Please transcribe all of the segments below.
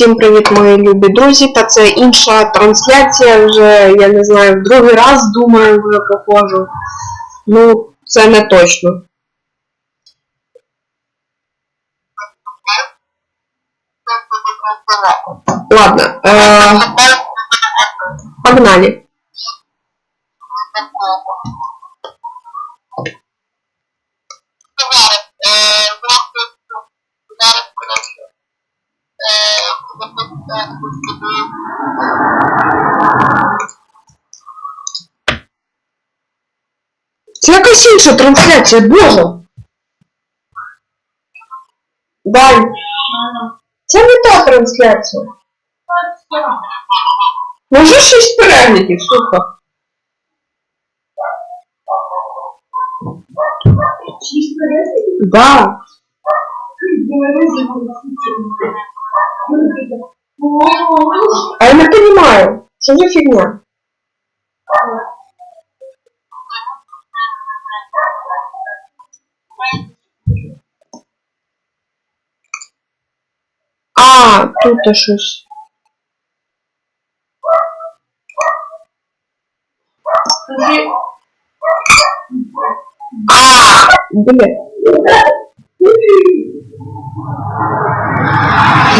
Всім привіт, мої любі друзі. Та це інша трансляція вже, я не знаю, в другий раз думаю, вже походжу. Ну, це не точно. Ладно, е, погнали. Це якась інша трансляція, боже. Дай. Це не та трансляція. Може шість переглядів, сука. Да. А я не понимаю, что за фигня? А, тут щось. А, блин.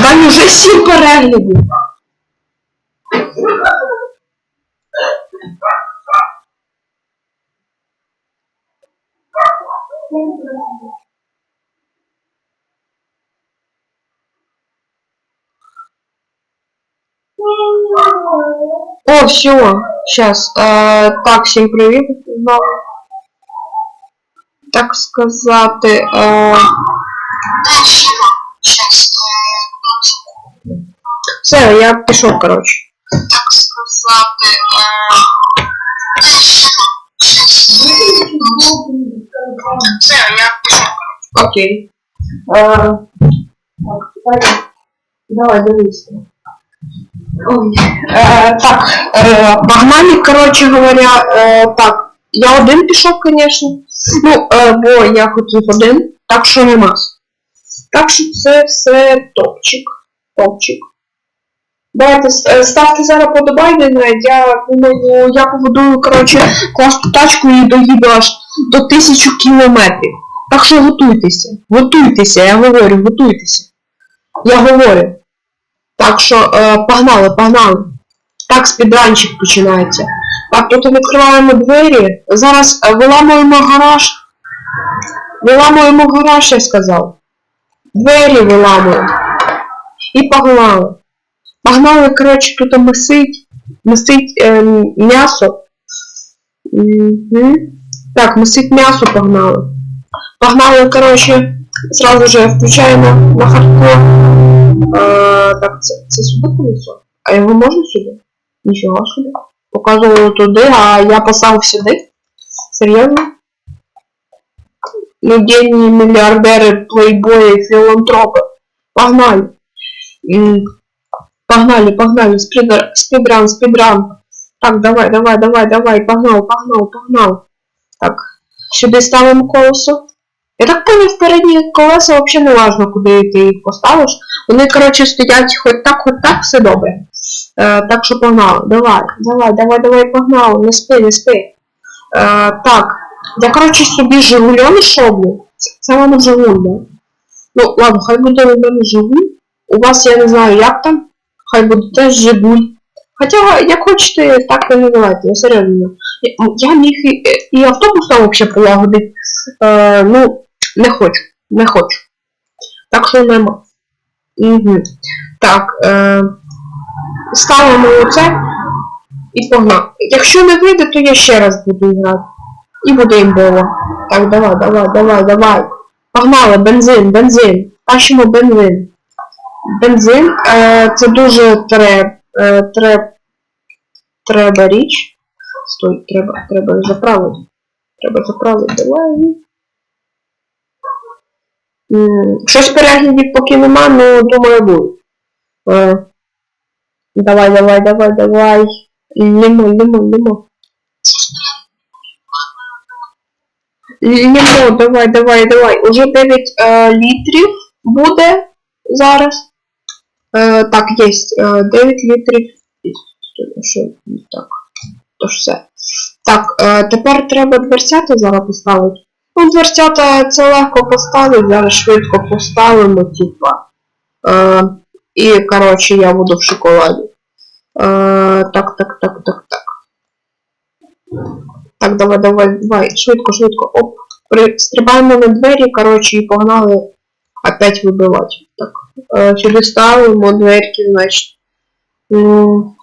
Дай уже сім переглядів. О, все, сейчас. Е, так, всім привіт. знову. Так сказати. Е, все, я пішов, коротше. Так сказати. Все, я пішов. Окей. Е, так, давай, дивись. Ой, э, так, э, погнали, короче говоря, э, так, я один пішов, конечно. Ну, э, бо я хотів один, так що нема. Так що це все топчик. Топчик. Давайте е, ставте зараз подобайдена, я думаю, я побудую, короче, класну тачку і доїду аж до 1000 кілометрів. Так що готуйтеся, готуйтеся, я говорю, готуйтеся. Я говорю. Так що е, погнали, погнали. Так, спідранчик починається. Так, тут відкриваємо двері. Зараз е, виламуємо гараж. Виламуємо гараж, я сказав. Двері виламуємо. І погнали. Погнали, коротше, тут мисить. Мисить е, м'ясо. Угу. Так, мисить м'ясо погнали. Погнали, коротше, сразу же включаємо на хардкор. Е, так, це, це сюди колесо? А його можна сюди? Ніфіга собі. Показувало туди, а я поставив сюди. Серйозно? Ну, генії, мільярдери, плейбої, філантропи. Погнали. Погнали, погнали. Спидр- Спидран, спидран. Так, давай, давай, давай, давай. Погнал, погнал, погнал. Так, сюди ставимо колесо. Я так понял, передні колеса взагалі не важно, куди ти їх поставиш. Вони, коротше, стоять хоч так, хоч так, все добре. Е, так що погнали. Давай, давай, давай, давай, погнали. Не спи, не спи. Е, так. Я, коротше, собі Жигульон шоблю. Це воно Жигуль, да? Ну, ладно, хай буде у мене Жигуль. У вас я не знаю, як там. Хай буде теж Жигуль. Хоча, як хочете, так і називайте, я серйозно. Я, міг і, і автобус там взагалі полагодити. Е, ну, не хочу, не хочу. Так що нема. Угу. Так, е, ставимо оце і погнав. Якщо не вийде, то я ще раз буду грати. І буде імбово. Так, давай, давай, давай, давай. Погнали, бензин, бензин. Тащимо бензин. Бензин е, це дуже треб, е, треб, треба річ. Стой, треба, треба заправити. Треба заправити, давай. Щось переглядів поки нема, ну думаю буде. Е, давай, давай, давай, давай. Лімо, лімо, лімо. Лімо, давай, давай, давай. Уже 9 е, літрів буде зараз. Е, так, є. Е, 9 літрів. Що так. То все. Так, е, тепер треба дверцята зараз поставити. Ну, дверцята це легко поставити, зараз швидко поставимо, типа. Е, і, коротше, я буду в шоколаді. Е, так, так, так, так, так. Так, давай, давай, давай, швидко, швидко. Оп. Стрибаємо на двері, коротше, і погнали опять вибивати. Сюди ставимо дверки, значить. М,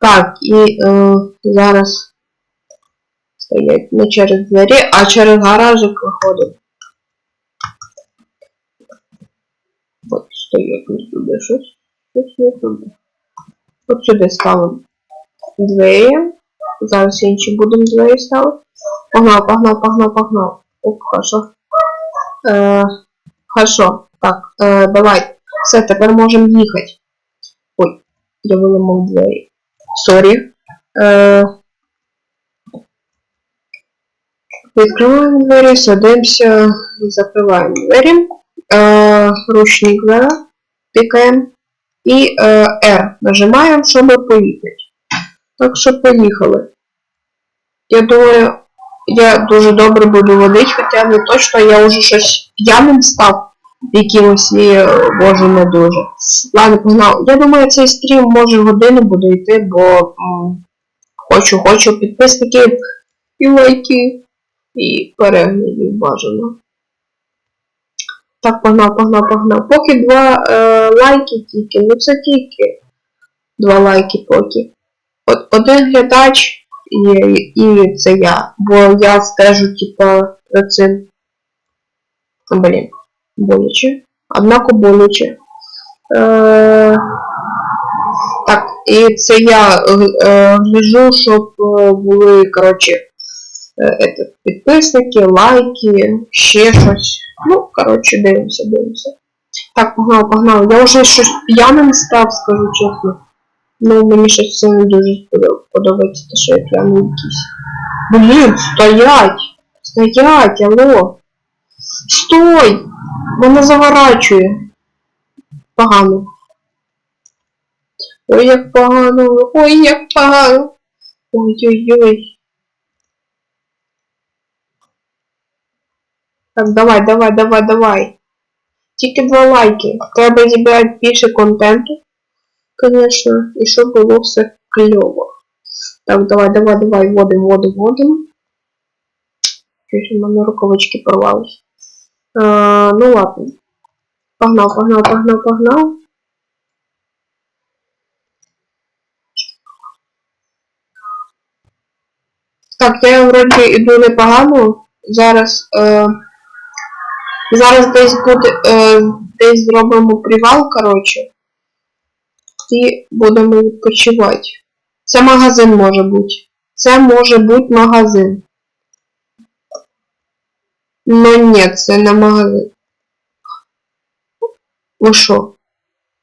Так, і е, зараз стоять не через двері, а через гаражик виходить. От стоять не туди щось. Щось не туди. От сюди ставимо двері. Зараз інші будемо двері ставити. Погнав, погнав, погнав, погнав. Оп, хорошо. Е, хорошо. Так, е, давай. Все, тепер можемо їхати. Ой, я виламав двері. Сорі. Е, відкриваємо двері, садимося, закриваємо двері. Е, ручник V, пікаємо. І е, R нажимаємо, щоб поїхати. Так що поїхали. Я думаю, я дуже добре буду водити, хоча не точно я вже щось п'яним став якимось і е, боже не дуже. Ладно, погнав. Я думаю, цей стрім може годину буде йти, бо хочу, хочу підписників і лайки, і переглядів бажано. Так, погнав, погнав, погнав. Поки два е, лайки тільки, ну це тільки два лайки поки. От один глядач і, і це я. Бо я стежу, типа, цим. Блін, боляче. Однако боляче. Е, так, і це я е, гляжу, щоб е, були, коротше, е, підписники, лайки, ще щось. Ну, коротше, дивимося, дивимося. Так, погнав, погнав. Я вже щось п'яним став, скажу чесно. Ну, мені щось це не дуже подобається, те, що я п'яний якийсь. Блін, стоять! Стоять, алло! Стой! Мене заворачує. Погано. Ой, як погано, ой, як погано. Ой-ой-ой. Так, давай, давай, давай, давай. Тільки два лайки. Треба зібрати більше контенту. Конечно, і щоб було все кльово. Так, давай, давай, давай, вводим, вводим, вводим. Щось у мене рукавички порвались. Ну ладно. Погнал, погнал, погнал, погнал. Так, я вроді іду непогано. Зараз. Е, зараз десь буде. Е, десь зробимо привал, коротше. І будемо відпочивати. Це магазин може бути. Це може бути магазин. Ну ні, це не магазин. Ви що?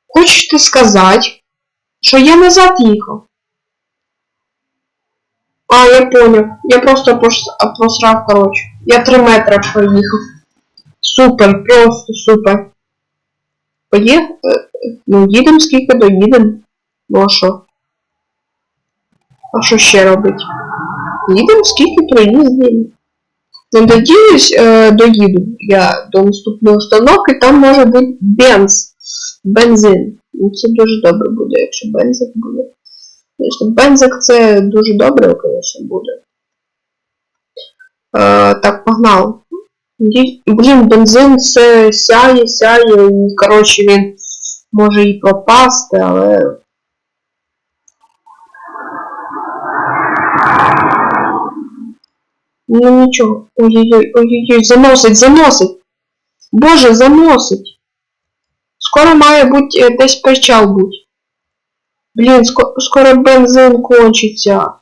Хочете сказати, що я назад їхав? А, я понял. Я просто посрав, короче. Я 3 метри проїхав. Супер, просто супер. Поїхав? Ну, їдемо скільки доїдемо. Ну а що? А що ще робить? Їдемо скільки проїздимо. Ну, надіюсь, е, доїду я до наступної установки, там може бути бенз. Бензин. Ну, це дуже добре буде, якщо бензик буде. Звісно, бензик це дуже добре, звісно, буде. Е, так, погнав. Блін, бензин це сяє, сяє, і, коротше, він може і пропасти, але. Ну нічого. Ой-ой-ой, ой-ой-ой, заносить, заносить. Боже, заносить. Скоро має бути е, десь причал бути. Блін, ско- скоро бензин кончиться.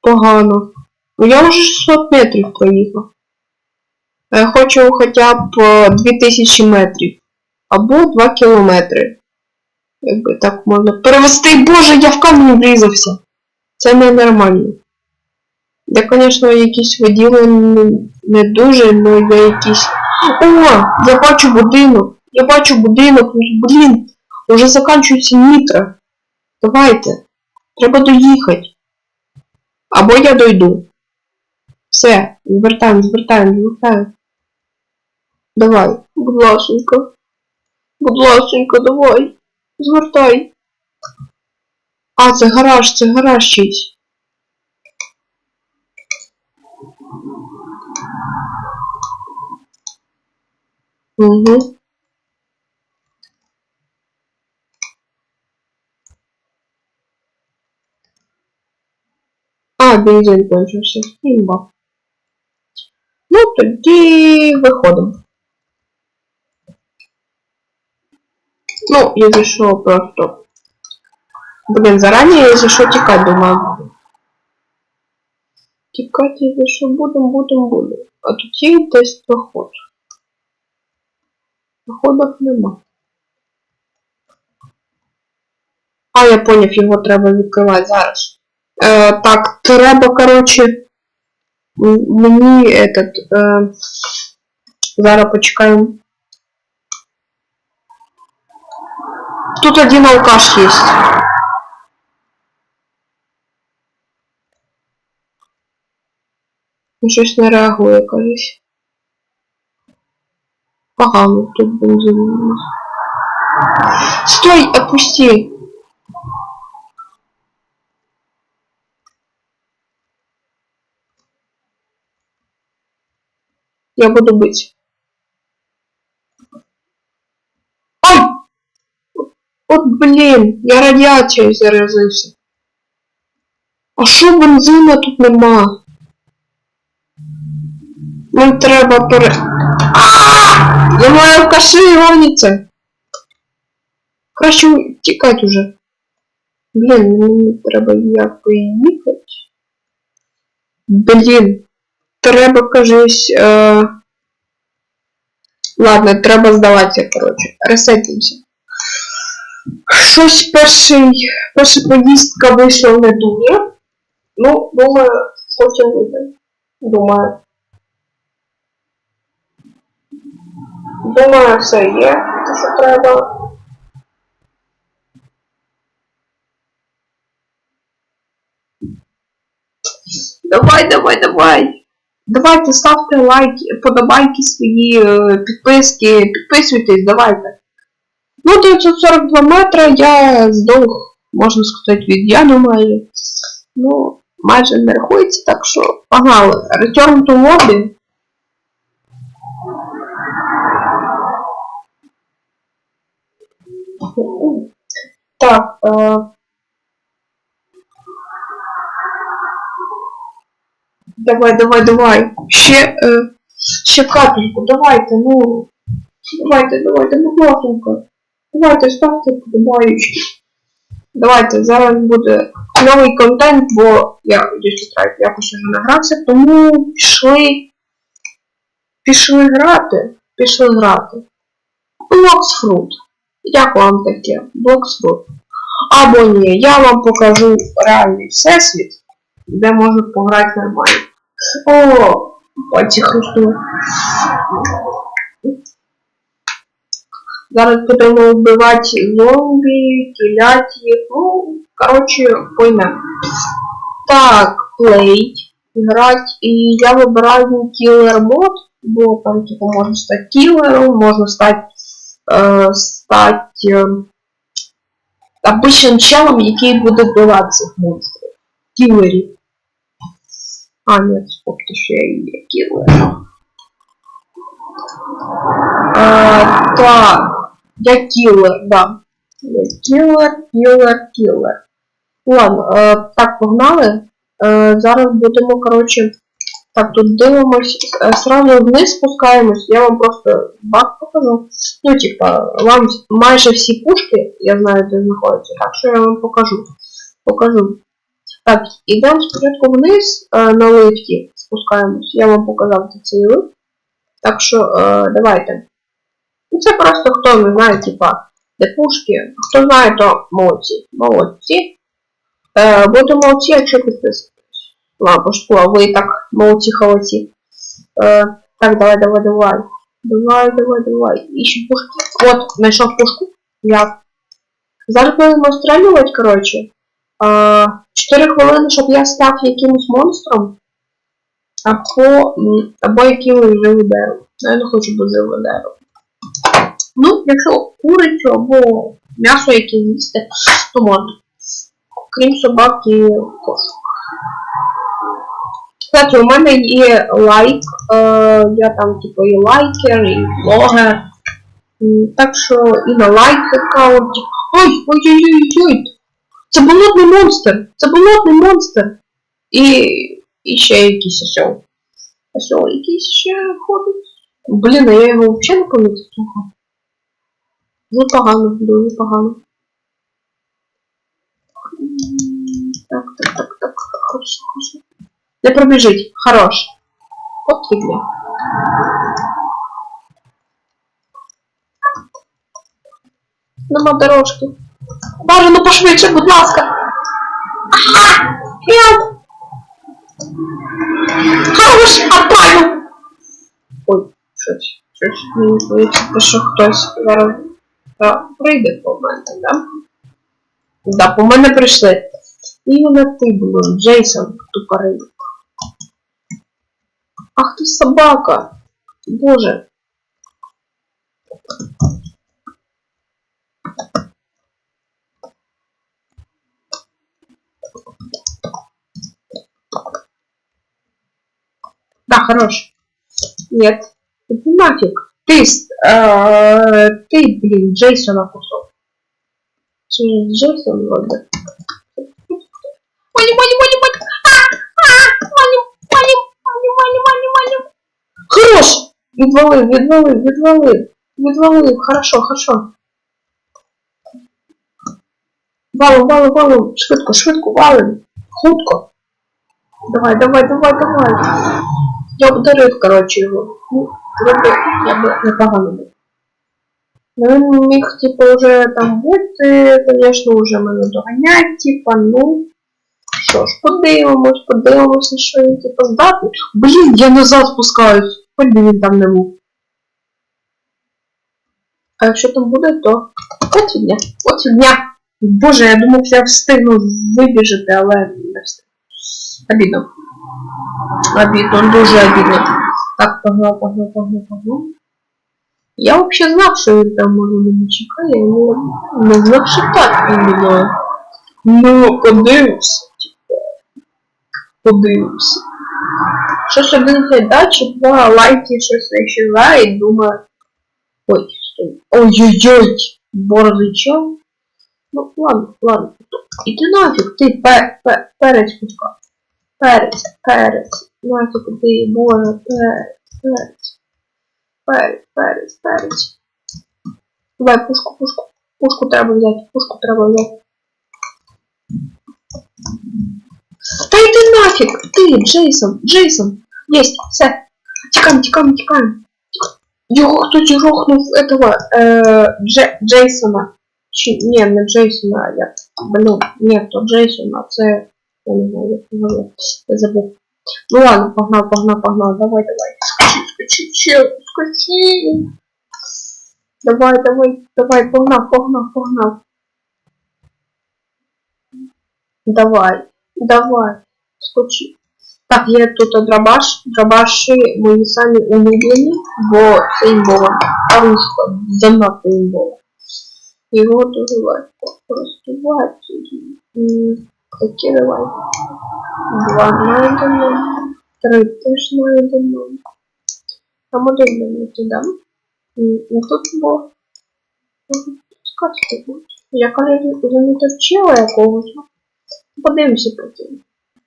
Погано. Ну я вже 600 метрів проїхав. Я хочу хоча б е, 2000 метрів. Або 2 кілометри. Якби так можна перевести. Боже, я в камінь врізався. Це ненормально. Я, звісно, якісь воділи не, дуже, але я якісь. О! Я бачу будинок. Я бачу будинок, блін, уже закінчується нітро. Давайте. Треба доїхати. Або я дойду. Все, звертаємо, звертаємо, звертаємо. Давай, будь ласенька. Будь ласенька, давай. Звертай. А, це гараж, це гараж чийсь. Угу. А, бензин кончився. Імба. Ну, тоді виходимо. Ну, якщо що, просто. Блін, зарані, якщо що, тікати думаю. Тікати, якщо що, будемо, будемо, будемо. А тут є десь проход. Проходок нема. А, я поняв, його треба відкривати зараз. Е, так, треба, короче, м- мені этот, е, зараз почекаємо. Тут один алкаш. Він щось не реагує, кажись. Погано, тут бензин. Стой, отпусти! Я буду бить. Ай! От блін, я радіацією заразився. А що бензина тут нема? Нам треба пере... Ааа! Я маю алкаші гоняться. Краще тікати уже. Блін, мені треба як поїхати. Блін. Треба, кажись, е... Ладно, треба здаватися, коротше. Ресетимося. Щось перший, перша поїздка вийшла не дуже. Ну, думаю, потім вийде. Думаю. Думаю, все є, те, що треба. Давай, давай, давай. Давайте ставте лайки, подобайки свої, е, підписки, підписуйтесь, давайте. Ну, 942 метра я здох, можна сказати, від я думаю. Ну, майже не рахується, так що погнали. Return to lobby. Так, е... Давай, давай, давай. Ще, е... ще капельку, давайте, ну. Давайте, давайте, будь ласенька. Давайте, ставте подобаючки. Давайте, зараз буде новий контент, бо я треба, якось вже награвся, тому пішли. Пішли грати. Пішли грати. Блоксфрут. Як вам таке? Блоксфрут. Або ні, я вам покажу реальний всесвіт, де можу пограти нормально. О, пальці хрусту. Зараз будемо вбивати зомбі, кілять їх, ну, коротше, поймемо. Так, плей, грати, і я вибираю кілер мод, бо там типу можна стати кілером, можна стати, е, стати е, обичним челом, який буде вбивати цих монстрів. Кілерів. А, ні, спокійно, що я і є кілер. Так, я кілер, да. Я кілер, кілер, кілер. Ладно, е, так, погнали. Е, зараз будемо, коротше, так, тут дивимось, е, сразу вниз спускаємось, я вам просто бак покажу. Ну, типа, вам майже всі пушки, я знаю, де знаходяться, так що я вам покажу. Покажу. Так, ідемо спочатку вниз е, на лифті, спускаємось. Я вам показав цей лифт. Так що, е, давайте. Ну, це просто хто не знає, типа, де пушки. Хто знає, то молодці. Молодці. Буду молодці, якщо підписуєтесь. Ладно, школа, ви так молодці холодці. Е, так, давай, давай, давай. Давай, давай, давай. Ищем пушки. Вот, знайшов пушку. Я. Зараз будемо стрілювати, коротше. А, 4 хвилини, щоб я став якимось монстром. Або, або якимось. Ну, Я не хочу бути деревом. Ну, якщо курицю або м'ясо якесь їсти, то можна. Крім собак і кошок. Кстати, у мене є лайк, е, я там типу і лайкер, і блогер. Так що і на лайк аккаунті. Ой, ой, ой, ой, ой. Це болотний монстр! Це болотний монстр! І, і ще якийсь осьол. Осьол якийсь ще ходить. Блін, а я його взагалі не помітив цього. Ну погано, дуже погано. Так, так, так, так, хорошо, хорошо. Не пробіжить, хорош. От фігня. Нема дорожки. Бажано пошвидше, будь ласка. Ага! Help! Хорош, отправив! Ой, щось, щось мені здається, що хтось зараз та, прийде по мене, да? Да, по мене прийшли. І вона ти було, Джейсон, тупорий. Ах ти собака! Боже. Да, хорош. Нет. Ты нафиг. Ты, э, ты, блин, Джейсона кусок. Джейсон вроде. Ваня, Ваня, Відвалив, відвалив, відвалив. Відвалив, хорошо, хорошо. Валим, валим, валим. Швидко, швидко, валим. Хутко. Давай, давай, давай, давай. Я обдарив, коротше, його. Ну, я б непогано був. Ну, він міг, типу, вже там бути, звісно, вже мене доганять, типа, ну. Що ж, подивимось, подивимося, що він, типу, здатний. Блін, я назад спускаюсь. Хоч би він там не був. А якщо там буде, то от фігня, от фігня. Боже, я думав, я встигну вибіжати, але не встиг. Обідно. Обидно, дуже обидно. Так, погнал, погнал, погнал, погнал. Я вообще знав, що він там може мене чекає, але не знав, що так іменно. Ну, подивився, типу. Щось один глядачі, два лайки, щось исчезає, і думає. Ой, стой. Ой-ой-ой, борзичок. Ну, ладно, ладно. Іди нафіг, ти пе, пе, перець пускав. Перець, перець. Нафіг ти, боже, перець, перець. Перець, перець, перець. Давай, пушку, пушку. Пушку треба взяти, пушку треба взяти. Та йди нафіг! Ти, Джейсон, Джейсон! Єсть, все. Тікаємо, тікаємо, тікаємо. Його хтось рухнув этого, е, Дже, Джейсона. Чи, ні, не Джейсона, а як. Блін, ні, то Джейсона, це я не знаю, як його звати. Я забув. Ну ладно, погнал, погнал, погнал. Давай, давай. Скачи, скачи, чел, скачи. Давай, давай, давай, погнал, погнал, погнал. Давай, Давай, скочи. Так, є тут дробаш. Дробаші мої самі улюблені, бо це імбова. Оружка, занадто імбова. Його дуже легко користуватися. М, Такі давай. Два знайдено. Три теж знайдено. Там один мені туди. І тут було. Скачки будуть. Я кажу, замітив чела якогось. Подивимося потім.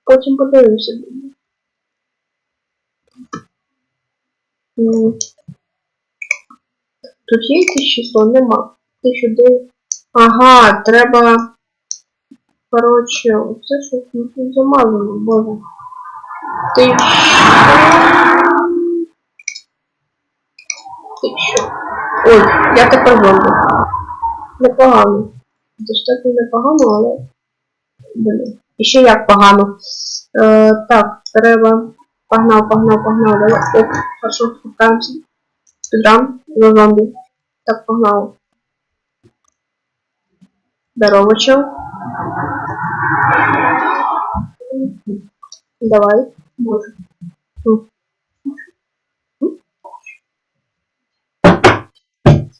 Потім подивимося. М. Тут є якесь число? Нема. 1009. Ага, треба. Коротше, оце щось не тут замазано, боже. Ти Ти що? Ой, я тепер зомбі. Непогано. Достатньо непогано, але. Блін. І ще як погано. Е, так, треба. Погнав, погнав, погнав. Давай. Оп, хорошо, спускаємося. Спидран за зомби. Так, погнали. Здорово, чел. Давай. Боже. Ну.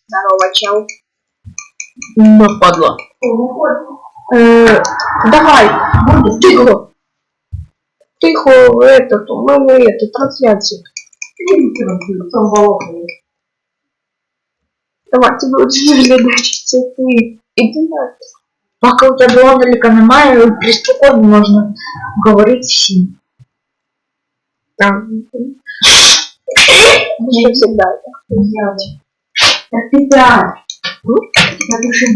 Здорово, чел. Нападло. Э, давай, тихо. Тихо, этот, у мене это, трансляція. Давай, тебе один глядачі, це ти. Іди на Поки у тебе онліка немає, приспокійно можна говорити всім. там. Не всегда так. Так ти так. Напиши.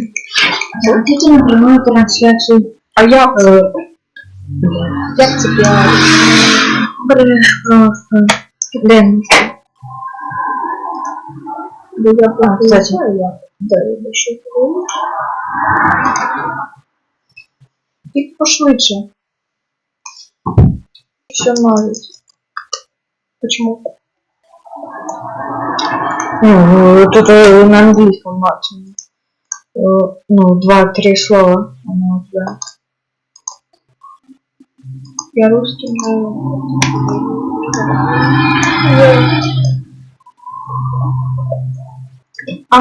Хотите напрямую трансляцию? А як? Э, Як це. Лен, Бо я не кстати. Да, я ще говорю. І пошвидше. Все навіть. Почему? Ну, вот это на английском максимум. Ну, два-три слова. Да. Я русский но... Yeah. А,